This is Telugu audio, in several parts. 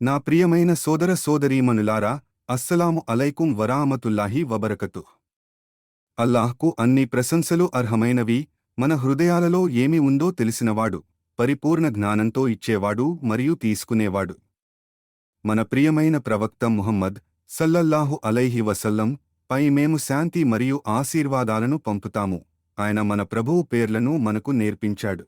నా ప్రియమైన సోదర సోదరీమణులారా అస్సలాము అలైకుం వరామతుల్లాహి వబరకతు. అల్లాహ్కు అన్ని ప్రశంసలు అర్హమైనవి మన హృదయాలలో ఏమి ఉందో తెలిసినవాడు పరిపూర్ణ జ్ఞానంతో ఇచ్చేవాడు మరియు తీసుకునేవాడు. మన ప్రియమైన ప్రవక్త ముహమ్మద్ సల్లల్లాహు అలైహి వసల్లం పై మేము శాంతి మరియు ఆశీర్వాదాలను పంపుతాము ఆయన మన ప్రభువు పేర్లను మనకు నేర్పించాడు.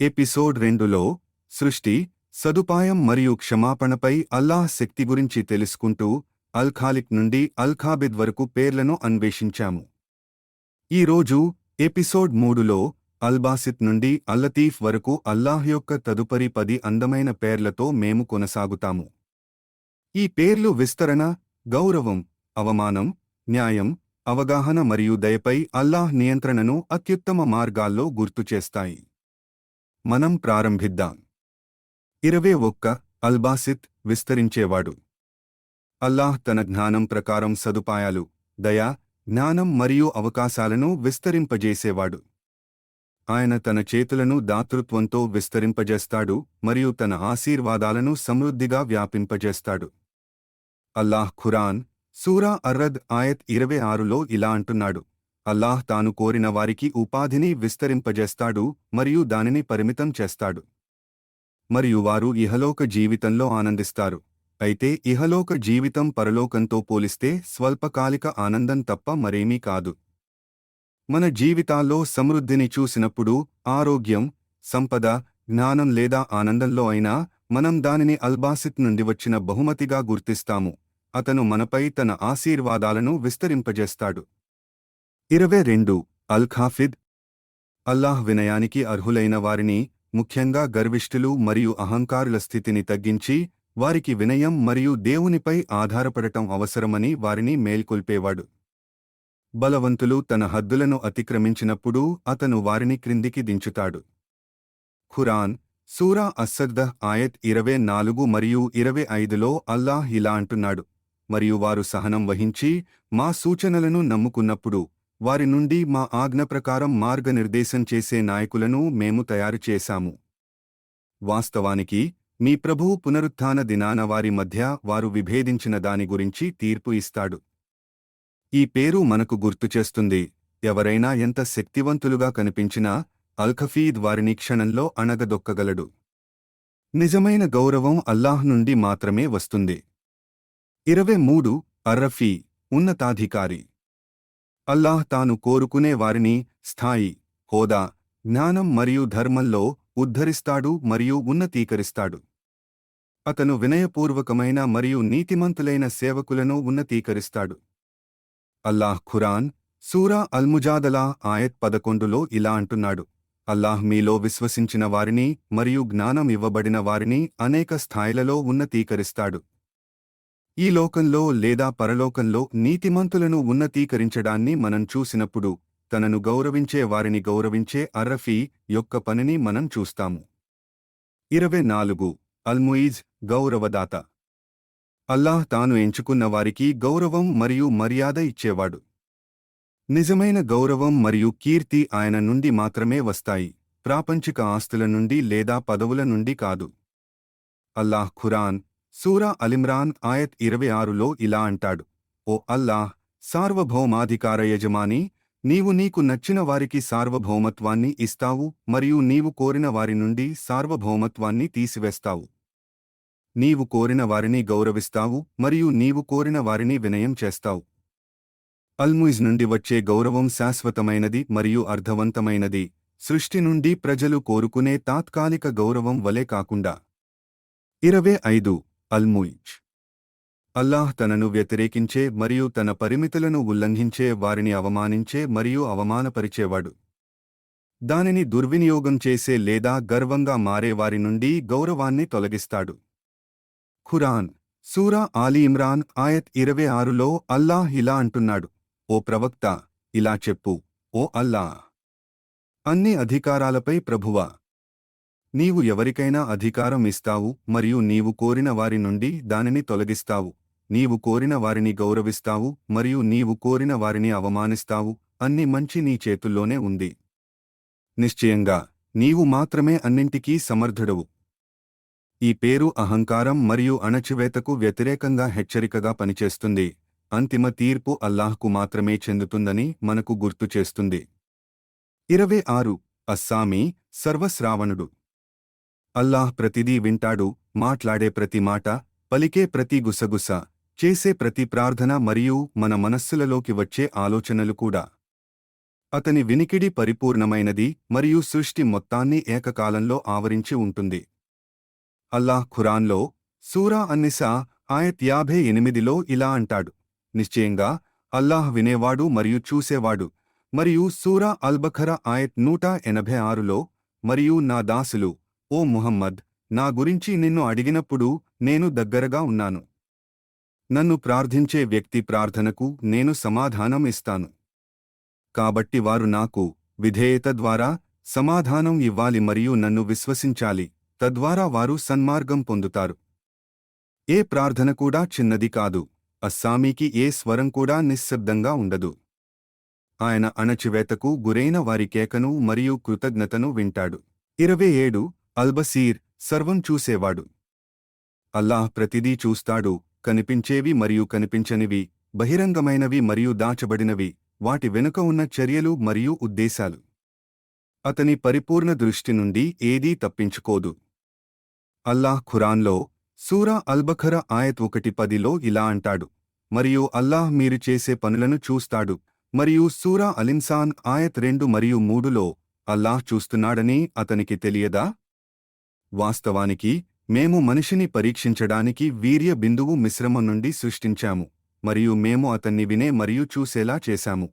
ఎపిసోడ్ రెండులో సృష్టి సదుపాయం మరియు క్షమాపణపై అల్లాహ్ శక్తి గురించి తెలుసుకుంటూ అల్ ఖాలిక్ నుండి అల్ ఖాబిద్ వరకు పేర్లను అన్వేషించాము. ఈరోజు ఎపిసోడ్ మూడులో అల్బాసిత్ నుండి అల్లతీఫ్ వరకు అల్లాహ్ యొక్క తదుపరి పది అందమైన పేర్లతో మేము కొనసాగుతాము. ఈ పేర్లు విస్తరణ గౌరవం అవమానం న్యాయం అవగాహన మరియు దయపై అల్లాహ్ నియంత్రణను అత్యుత్తమ మార్గాల్లో గుర్తుచేస్తాయి మనం ప్రారంభిద్దాం. ఇరవై ఒక్క అల్బాసిత్ విస్తరించేవాడు. అల్లాహ్ తన జ్ఞానం ప్రకారం సదుపాయాలు దయా జ్ఞానం మరియు అవకాశాలను విస్తరింపజేసేవాడు. ఆయన తన చేతులను దాతృత్వంతో విస్తరింపజేస్తాడు మరియు తన ఆశీర్వాదాలను సమృద్ధిగా వ్యాపింపజేస్తాడు. అల్లాహ్ ఖురాన్ సూరా అర్రద్ ఆయత్ ఇరవై ఆరులో ఇలా అంటున్నాడు. అల్లాహ్ తాను కోరిన వారికి ఉపాధిని విస్తరింపజేస్తాడు మరియు దానిని పరిమితం చేస్తాడు. మరియు వారు ఇహలోక జీవితంలో ఆనందిస్తారు. అయితే ఇహలోక జీవితం పరలోకంతో పోలిస్తే స్వల్పకాలిక ఆనందం తప్ప మరేమీ కాదు. మన జీవితాల్లో సమృద్ధిని చూసినప్పుడు ఆరోగ్యం సంపద జ్ఞానం లేదా ఆనందంలో అయినా మనం దానిని అల్బాసిత్ నుండి వచ్చిన బహుమతిగా గుర్తిస్తాము. అతను మనపై తన ఆశీర్వాదాలను విస్తరింపజేస్తాడు. ఇరవై రెండు. అల్ఖాఫిద్. అల్లాహ్ వినయానికి అర్హులైన వారిని ముఖ్యంగా గర్విష్ఠులు మరియు అహంకారుల స్థితిని తగ్గించి వారికి వినయం మరియు దేవునిపై ఆధారపడటం అవసరమని వారిని మేల్కొల్పేవాడు. బలవంతులు తన హద్దులను అతిక్రమించినప్పుడు అతను వారిని క్రిందికి దించుతాడు. ఖురాన్ సూరా అస్సద్ద ఆయత్ ఇరవై నాలుగు మరియు ఇరవై ఐదులో అల్లాహ్ ఇలా అంటున్నాడు. మరియు వారు సహనం వహించి మా సూచనలను నమ్ముకున్నప్పుడు వారి నుండి మా ఆజ్ఞ ప్రకారం మార్గనిర్దేశం చేసే నాయకులను మేము తయారు చేశాము. వాస్తవానికి మీ ప్రభువు పునరుత్థాన దినాన వారి మధ్య వారు విభేదించిన దాని గురించి తీర్పు ఇస్తాడు. ఈ పేరు మనకు గుర్తుచేస్తుంది ఎవరైనా ఎంత శక్తివంతులుగా కనిపించినా అల్ఖఫీద్ వారిని క్షణంలో అణగదొక్కగలడు. నిజమైన గౌరవం అల్లాహ్ నుండి మాత్రమే వస్తుంది. ఇరవై మూడు అర్రఫీ ఉన్నతాధికారి. అల్లాహ్ తాను కోరుకునే వారిని స్థాయి హోదా జ్ఞానం మరియు ధర్మంలో ఉద్ధరిస్తాడు మరియు ఉన్నతీకరిస్తాడు. అతను వినయపూర్వకమైన మరియు నీతిమంతులైన సేవకులను ఉన్నతీకరిస్తాడు. అల్లాహ్ ఖురాన్ సూరా అల్ముజాదలా ఆయత్ పదకొండులో ఇలా అంటున్నాడు అల్లాహ్ మీలో విశ్వసించిన వారిని మరియు జ్ఞానం ఇవ్వబడిన వారిని అనేక స్థాయిలలో ఉన్నతీకరిస్తాడు. ఈ లోకంలో లేదా పరలోకంలో నీతిమంతులను ఉన్నతీకరించడాన్ని మనం చూసినప్పుడు తనను గౌరవించే వారిని గౌరవించే అర్రఫీ యొక్క పనిని మనం చూస్తాము. ఇరవై నాలుగు. అల్ముయిజ్ గౌరవదాత. అల్లాహ్ తాను ఎంచుకున్న వారికి గౌరవం మరియు మర్యాద ఇచ్చేవాడు. నిజమైన గౌరవం మరియు కీర్తి ఆయన నుండి మాత్రమే వస్తాయి. ప్రాపంచిక ఆస్తుల నుండి లేదా పదవుల నుండి కాదు. అల్లాహ్ ఖురాన్ సూరా అలిమ్రాన్ ఆయత్ ఇరవై ఆరులో ఇలా అంటాడు ఓ అల్లాహ్ సార్వభౌమాధికార యజమాని నీవు నీకు నచ్చిన వారికి సార్వభౌమత్వాన్ని ఇస్తావు మరియు నీవు కోరిన వారి నుండి సార్వభౌమత్వాన్ని తీసివేస్తావు. నీవు కోరిన వారిని గౌరవిస్తావు మరియు నీవు కోరిన వారిని వినయం చేస్తావు. అల్ముయిజ్ నుండి వచ్చే గౌరవం శాశ్వతమైనది మరియు అర్థవంతమైనది. సృష్టి నుండి ప్రజలు కోరుకునే తాత్కాలిక గౌరవం వలె కాకుండా. ఇరవై ఐదు అల్ముయిజ్ అల్లాహ్ తనను వ్యతిరేకించే మరియు తన పరిమితులను ఉల్లంఘించే వారిని అవమానించే మరియు అవమానపరిచేవాడు. దానిని దుర్వినియోగం చేసే లేదా గర్వంగా మారేవారి నుండి గౌరవాన్ని తొలగిస్తాడు. ఖురాన్ సూరా ఆలీ ఇమ్రాన్ ఆయత్ ఇరవై ఆరులో అల్లాహ్ ఇలా అంటున్నాడు ఓ ప్రవక్త ఇలా చెప్పు ఓ అల్లాహ్! అన్ని అధికారాలపై ప్రభువా నీవు ఎవరికైనా అధికారం ఇస్తావు మరియు నీవు కోరిన వారి నుండి దానిని తొలగిస్తావు. నీవు కోరిన వారిని గౌరవిస్తావు మరియు నీవు కోరిన వారిని అవమానిస్తావు అన్ని మంచి నీ చేతుల్లోనే ఉంది. నిశ్చయంగా నీవు మాత్రమే అన్నింటికీ సమర్థుడవు. ఈ పేరు అహంకారం మరియు అణచివేతకు వ్యతిరేకంగా హెచ్చరికగా పనిచేస్తుంది. అంతిమ తీర్పు అల్లాహ్కు మాత్రమే చెందుతుందని మనకు గుర్తు చేస్తుంది. ఇరవై ఆరు. అస్సామీ సర్వశ్రావణుడు. అల్లాహ్ ప్రతిదీ వింటాడు మాట్లాడే ప్రతి మాట పలికే ప్రతి గుసగుస చేసే ప్రతి ప్రార్థన మరియు మన మనస్సులలోకి వచ్చే ఆలోచనలు కూడా. అతని వినికిడి పరిపూర్ణమైనది మరియు సృష్టి మొత్తాన్ని ఏకకాలంలో ఆవరించి ఉంటుంది. అల్లాహ్ ఖురాన్లో సూరా అన్నిసా ఆయత్ యాభై ఎనిమిదిలో ఇలా అంటాడు. నిశ్చయంగా అల్లాహ్ వినేవాడు మరియు చూసేవాడు మరియు సూరా అల్బఖర ఆయత్ నూట ఎనభై ఆరులో మరియు నా దాసులు ఓ ముహమ్మద్ నా గురించి నిన్ను అడిగినప్పుడు నేను దగ్గరగా ఉన్నాను. నన్ను ప్రార్థించే వ్యక్తి ప్రార్థనకు నేను సమాధానం ఇస్తాను. కాబట్టి వారు నాకు విధేయత ద్వారా సమాధానం ఇవ్వాలి మరియు నన్ను విశ్వసించాలి తద్వారా వారు సన్మార్గం పొందుతారు. ఏ ప్రార్థన కూడా చిన్నది కాదు అస్సామీకి ఏ స్వరం కూడా నిశ్శబ్దంగా ఉండదు. ఆయన అణచివేతకు గురైన వారి కేకను మరియు కృతజ్ఞతను వింటాడు. ఇరవై ఏడు అల్బసీర్ సర్వం చూసేవాడు. అల్లాహ్ ప్రతిదీ చూస్తాడు కనిపించేవి మరియు కనిపించనివి బహిరంగమైనవి మరియు దాచబడినవి వాటి వెనుక ఉన్న చర్యలు మరియు ఉద్దేశాలు. అతని పరిపూర్ణ దృష్టి నుండి ఏదీ తప్పించుకోదు. అల్లాహ్ ఖురాన్లో సూరా అల్బఖర ఆయత్ ఒకటి పదిలో ఇలా అంటాడు మరియు అల్లాహ్ మీరు చేసే పనులను చూస్తాడు మరియు సూరా అలిన్సాన్ ఆయత్ రెండు మరియు మూడులో అల్లాహ్ చూస్తున్నాడని అతనికి తెలియదా? వాస్తవానికి మేము మనిషిని పరీక్షించడానికి వీర్య బిందువు మిశ్రమం నుండి సృష్టించాము మరియు మేము అతన్ని వినే మరియు చూసేలా చేశాము.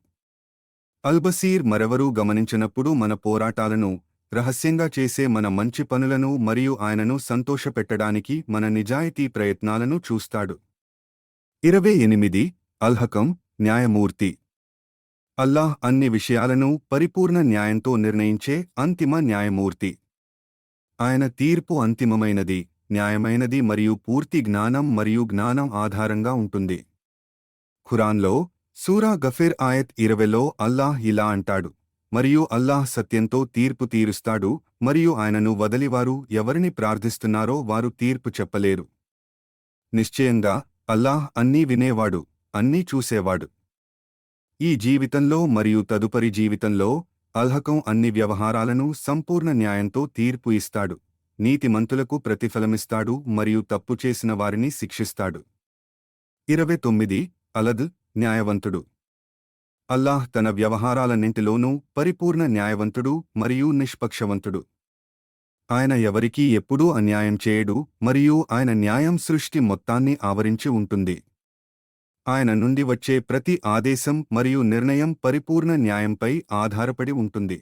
అల్బసీర్ మరెవరూ గమనించినప్పుడు మన పోరాటాలను రహస్యంగా చేసే మన మంచి పనులను మరియు ఆయనను సంతోషపెట్టడానికి మన నిజాయితీ ప్రయత్నాలను చూస్తాడు. ఇరవై ఎనిమిది అల్హకం న్యాయమూర్తి. అల్లాహ్ అన్ని విషయాలను పరిపూర్ణ న్యాయంతో నిర్ణయించే అంతిమ న్యాయమూర్తి. ఆయన తీర్పు అంతిమమైనది న్యాయమైనది మరియు పూర్తి జ్ఞానం మరియు జ్ఞానం ఆధారంగా ఉంటుంది. ఖురాన్లో సూరా గఫిర్ ఆయత్ ఇరవెలో అల్లాహ్ ఇలా అంటాడు మరియు అల్లాహ్ సత్యంతో తీర్పు తీరుస్తాడు మరియు ఆయనను వదలివారు ఎవరిని ప్రార్థిస్తున్నారో వారు తీర్పు చెప్పలేరు. నిశ్చయంగా అల్లాహ్ అన్నీ వినేవాడు అన్నీ చూసేవాడు. ఈ జీవితంలో మరియు తదుపరి జీవితంలో అల్హకం అన్ని వ్యవహారాలను సంపూర్ణ న్యాయంతో తీర్పు ఇస్తాడు. నీతిమంతులకు ప్రతిఫలమిస్తాడు మరియు తప్పు చేసిన వారిని శిక్షిస్తాడు. ఇరవై తొమ్మిది. అలద్ న్యాయవంతుడు. అల్లాహ్ తన వ్యవహారాలన్నింటిలోనూ పరిపూర్ణ న్యాయవంతుడు మరియు నిష్పక్షవంతుడు. ఆయన ఎవరికీ ఎప్పుడూ అన్యాయం చేయడు మరియు ఆయన న్యాయం సృష్టి మొత్తాన్ని ఆవరించి ఉంటుంది. ఆయన నుండి వచ్చే ప్రతి ఆదేశం మరియు నిర్ణయం పరిపూర్ణ న్యాయంపై ఆధారపడి ఉంటుంది.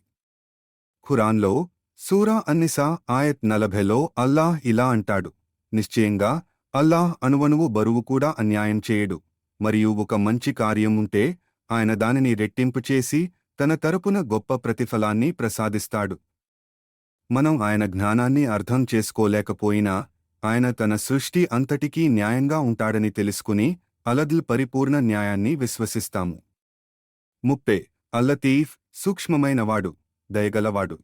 ఖురాన్లో సూరా అన్నిసా ఆయత్ నలభెలో అల్లాహ్ ఇలా అంటాడు. నిశ్చయంగా అల్లాహ్ అణువణువు బరువు కూడా అన్యాయం చేయడు. మరియు ఒక మంచి కార్యం ఉంటే ఆయన దానిని రెట్టింపు చేసి తన తరపున గొప్ప ప్రతిఫలాన్ని ప్రసాదిస్తాడు. మనం ఆయన జ్ఞానాన్ని అర్థం చేసుకోలేకపోయినా ఆయన తన సృష్టి అంతటికీ న్యాయంగా ఉంటాడని తెలుసుకుని అలద్ల్ పరిపూర్ణ న్యాయాన్ని విశ్వసిస్తాము. ముప్పే అల్లతీఫ్ సూక్ష్మమైనవాడు దయగలవాడు.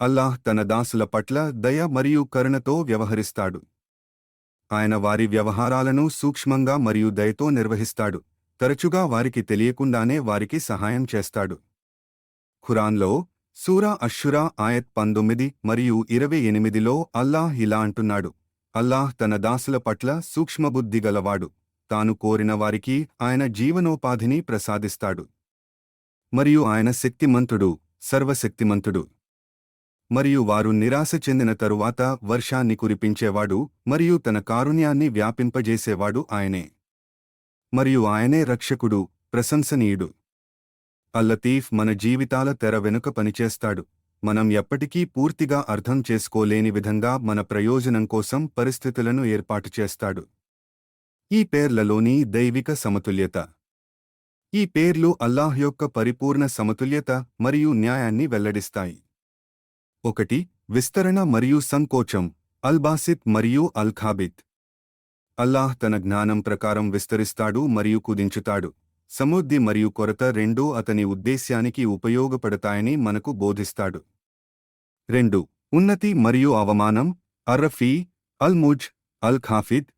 అల్లాహ్ తన దాసుల పట్ల దయ మరియు కరుణతో వ్యవహరిస్తాడు. ఆయన వారి వ్యవహారాలను సూక్ష్మంగా మరియు దయతో నిర్వహిస్తాడు. తరచుగా వారికి తెలియకుండానే వారికి సహాయం చేస్తాడు. ఖురాన్లో సూరా అష్షురా ఆయత్ పంతొమ్మిది మరియు ఇరవై ఎనిమిదిలో అల్లాహ్ ఇలా అంటున్నాడు. అల్లాహ్ తన దాసుల పట్ల సూక్ష్మబుద్ధి గలవాడు. తాను కోరిన వారికి ఆయన జీవనోపాధిని ప్రసాదిస్తాడు. మరియు ఆయన శక్తిమంతుడు సర్వశక్తిమంతుడు. మరియు వారు నిరాశ చెందిన తరువాత వర్షాన్ని కురిపించేవాడు మరియు తన కారుణ్యాన్ని వ్యాపింపజేసేవాడు ఆయనే. మరియు ఆయనే రక్షకుడు ప్రశంసనీయుడు. అల్లతీఫ్ మన జీవితాల తెర వెనుక పనిచేస్తాడు. మనం ఎప్పటికీ పూర్తిగా అర్థం చేసుకోలేని విధంగా మన ప్రయోజనం కోసం పరిస్థితులను ఏర్పాటు చేస్తాడు. ఈ పేర్లలోని దైవిక సమతుల్యత. ఈ పేర్లు అల్లాహ్ యొక్క పరిపూర్ణ సమతుల్యత మరియు న్యాయాన్ని వెల్లడిస్తాయి. ఒకటి విస్తరణ మరియు సంకోచం అల్బాసిత్ మరియు అల్ఖాబిత్. అల్లాహ్ తన జ్ఞానం ప్రకారం విస్తరిస్తాడు మరియు కుదించుతాడు. సమృద్ధి మరియు కొరత రెండూ అతని ఉద్దేశ్యానికి ఉపయోగపడతాయని మనకు బోధిస్తాడు. రెండు ఉన్నతి మరియు అవమానం అర్రఫీ అల్ ముజ్ అల్ ఖాఫిద్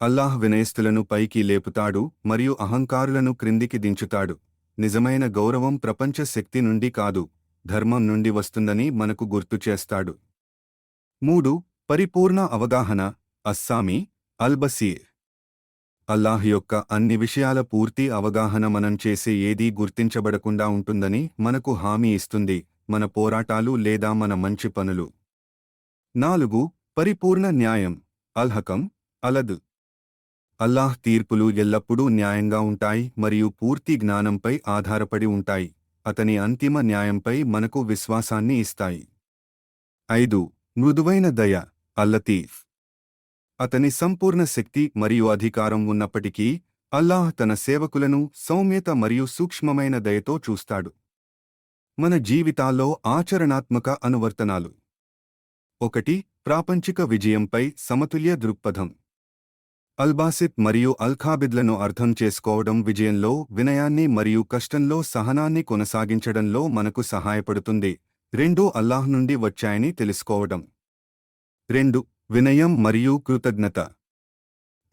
అల్లాహ్ వినయస్తులను పైకి లేపుతాడు మరియు అహంకారులను క్రిందికి దించుతాడు. నిజమైన గౌరవం ప్రపంచ శక్తి నుండి కాదు ధర్మం నుండి వస్తుందని మనకు గుర్తు చేస్తాడు. మూడు పరిపూర్ణ అవగాహన అస్సామీ అల్బసీర్. అల్లాహ్ యొక్క అన్ని విషయాల పూర్తి అవగాహన మనం చేసే ఏదీ గుర్తించబడకుండా ఉంటుందని మనకు హామీ ఇస్తుంది మన పోరాటాలు లేదా మన మంచి పనులు. నాలుగు పరిపూర్ణ న్యాయం అల్హకం అలదు. అల్లాహ్ తీర్పులు ఎల్లప్పుడూ న్యాయంగా ఉంటాయి మరియు పూర్తి జ్ఞానంపై ఆధారపడి ఉంటాయి. అతని అంతిమ న్యాయంపై మనకు విశ్వాసాన్ని ఇస్తాయి. ఐదు. మృదువైన దయ అల్లతీఫ్. అతని సంపూర్ణ శక్తి మరియు అధికారం ఉన్నప్పటికీ అల్లాహ్ తన సేవకులను సౌమ్యత మరియు సూక్ష్మమైన దయతో చూస్తాడు. మన జీవితాల్లో ఆచరణాత్మక అనువర్తనాలు. ఒకటి ప్రాపంచిక విజయంపై సమతుల్య దృక్పథం. అల్బాసిత్ మరియు అల్ఖాబిద్లను అర్థం చేసుకోవడం విజయంలో వినయాన్ని మరియు కష్టంలో సహనాన్ని కొనసాగించడంలో మనకు సహాయపడుతుంది. రెండు అల్లాహ్ నుండి వచ్చాయని తెలుసుకోవడం. రెండు వినయం మరియు కృతజ్ఞత.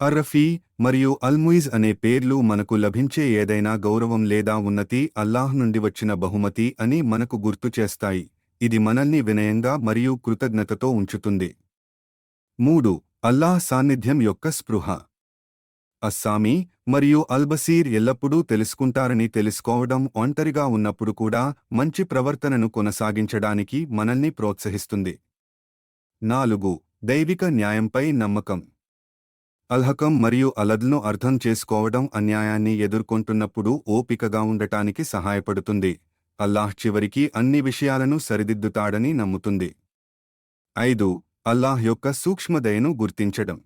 అర్రఫీ మరియు అల్ముయిజ్ అనే పేర్లు మనకు లభించే ఏదైనా గౌరవం లేదా ఉన్నతి అల్లాహ్ నుండి వచ్చిన బహుమతి అని మనకు గుర్తు చేస్తాయి. ఇది మనల్ని వినయంగా మరియు కృతజ్ఞతతో ఉంచుతుంది. మూడు అల్లాహ్ సాన్నిధ్యం యొక్క స్పృహ. అస్సామీ మరియు అల్బసీర్ ఎల్లప్పుడూ తెలుసుకుంటారని తెలుసుకోవడం ఒంటరిగా ఉన్నప్పుడు కూడా మంచి ప్రవర్తనను కొనసాగించడానికి మనల్ని ప్రోత్సహిస్తుంది. నాలుగు దైవిక న్యాయంపై నమ్మకం. అల్హకం మరియు అలద్ను అర్థం చేసుకోవడం అన్యాయాన్ని ఎదుర్కొంటున్నప్పుడు ఓపికగా ఉండటానికి సహాయపడుతుంది. అల్లాహ్ చివరికి అన్ని విషయాలను సరిదిద్దుతాడని నమ్ముతుంది. ఐదు అల్లాహ్ యొక్క సూక్ష్మదయను గుర్తించడం.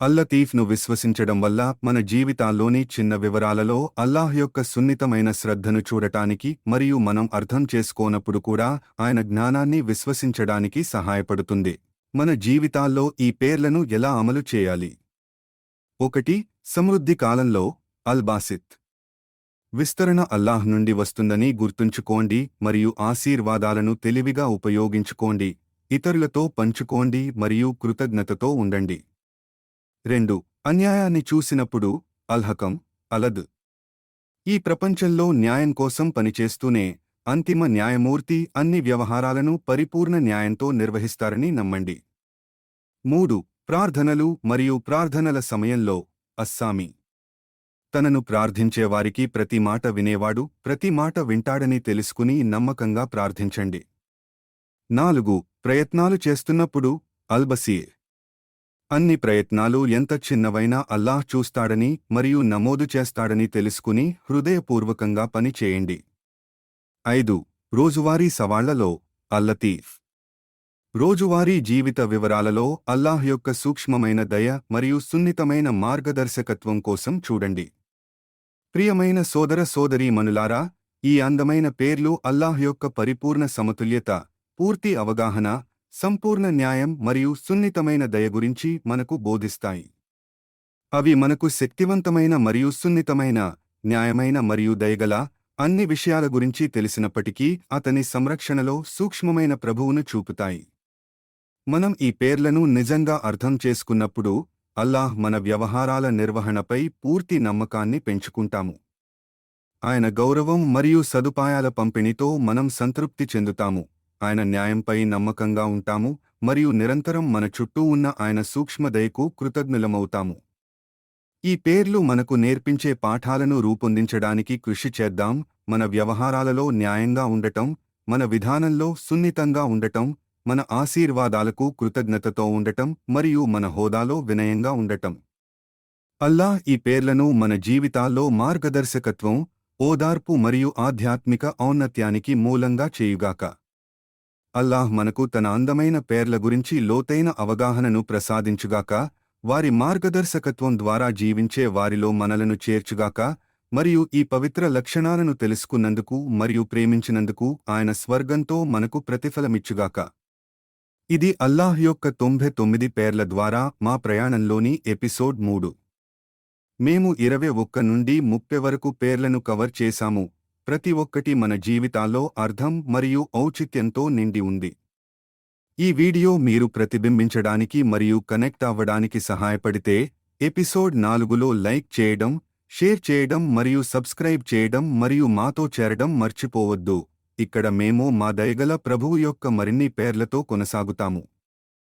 అల్లతీఫ్ను విశ్వసించడం వల్ల మన జీవితాల్లోని చిన్న వివరాలలో అల్లాహ్ యొక్క సున్నితమైన శ్రద్ధను చూడటానికి మరియు మనం అర్థం చేసుకోనప్పుడు కూడా ఆయన జ్ఞానాన్ని విశ్వసించడానికి సహాయపడుతుంది. మన జీవితాల్లో ఈ పేర్లను ఎలా అమలు చేయాలి? ఒకటి సమృద్ధి కాలంలో అల్బాసిత్. విస్తరణ అల్లాహ్ నుండి వస్తుందని గుర్తుంచుకోండి మరియు ఆశీర్వాదాలను తెలివిగా ఉపయోగించుకోండి. ఇతరులతో పంచుకోండి మరియు కృతజ్ఞతతో ఉండండి. రెండు అన్యాయాన్ని చూసినప్పుడు అల్హకం అలద్. ఈ ప్రపంచంలో న్యాయం కోసం పనిచేస్తూనే అంతిమ న్యాయమూర్తి అన్ని వ్యవహారాలను పరిపూర్ణ న్యాయంతో నిర్వహిస్తారని నమ్మండి. మూడు ప్రార్థనలు మరియు ప్రార్థనల సమయంలో అస్సామీ. తనను ప్రార్థించేవారికి ప్రతి మాట వినేవాడు ప్రతి మాట వింటాడని తెలుసుకుని నమ్మకంగా ప్రార్థించండి. నాలుగు ప్రయత్నాలు చేస్తున్నప్పుడు అల్బసీర్. అన్ని ప్రయత్నాలు ఎంత చిన్నవైనా అల్లాహ్ చూస్తాడని మరియు నమోదు చేస్తాడని తెలుసుకుని హృదయపూర్వకంగా పనిచేయండి ఐదు రోజువారీ సవాళ్ళలో అల్లతీఫ్. రోజువారీ జీవిత వివరాలలో అల్లాహ్ యొక్క సూక్ష్మమైన దయ మరియు సున్నితమైన మార్గదర్శకత్వం కోసం చూడండి. ప్రియమైన సోదర సోదరీమణులారా ఈ అందమైన పేర్లు అల్లాహ్ యొక్క పరిపూర్ణ సమతుల్యత పూర్తి అవగాహన సంపూర్ణ న్యాయం మరియు సున్నితమైన దయ గురించి మనకు బోధిస్తాయి. అవి మనకు శక్తివంతమైన మరియు సున్నితమైన న్యాయమైన మరియు దయగల అన్ని విషయాల గురించి తెలిసినప్పటికీ అతని సంరక్షణలో సూక్ష్మమైన ప్రభువును చూపుతాయి. మనం ఈ పేర్లను నిజంగా అర్థం చేసుకున్నప్పుడు అల్లాహ్ మన వ్యవహారాల నిర్వహణపై పూర్తి నమ్మకాన్ని పెంచుకుంటాము. ఆయన గౌరవం మరియు సదుపాయాల పంపిణీతో మనం సంతృప్తి చెందుతాము. ఆయన న్యాయంపై నమ్మకంగా ఉంటాము మరియు నిరంతరం మన చుట్టూ ఉన్న ఆయన సూక్ష్మదయకు కృతజ్ఞులమవుతాము. ఈ పేర్లు మనకు నేర్పించే పాఠాలను రూపొందించడానికి కృషి చేద్దాం మన వ్యవహారాలలో న్యాయంగా ఉండటం మన విధానంలో సున్నితంగా ఉండటం మన ఆశీర్వాదాలకు కృతజ్ఞతతో ఉండటం మరియు మన హోదాలో వినయంగా ఉండటం. అల్లాహ్ ఈ పేర్లను మన జీవితాల్లో మార్గదర్శకత్వం ఓదార్పు మరియు ఆధ్యాత్మిక ఔన్నత్యానికి మూలంగా చేయుగాక. అల్లాహ్ మనకు తన అందమైన పేర్ల గురించి లోతైన అవగాహనను ప్రసాదించుగాక వారి మార్గదర్శకత్వం ద్వారా జీవించే వారిలో మనలను చేర్చుగాక మరియు ఈ పవిత్ర లక్షణాలను తెలుసుకున్నందుకు మరియు ప్రేమించినందుకు ఆయన స్వర్గంతో మనకు ప్రతిఫలమిచ్చుగాక. ఇది అల్లాహ్ యొక్క తొంభై తొమ్మిది పేర్ల ద్వారా మా ప్రయాణంలోని ఎపిసోడ్ మూడు. మేము ఇరవై ఒక్క నుండి ముప్పై వరకు పేర్లను కవర్ చేశాము ప్రతి ఒక్కటి మన జీవితాల్లో అర్థం మరియు ఔచిత్యంతో నిండి ఉంది. ఈ వీడియో మీరు ప్రతిబింబించడానికి మరియు కనెక్ట్ అవ్వడానికి సహాయపడితే ఎపిసోడ్ నాలుగులో లైక్ చేయడం షేర్ చేయడం మరియు సబ్స్క్రైబ్ చేయడం మరియు మాతో చేరడం మర్చిపోవద్దు. ఇక్కడ మేము మా దయగల ప్రభువు యొక్క మరిన్ని పేర్లతో కొనసాగుతాము.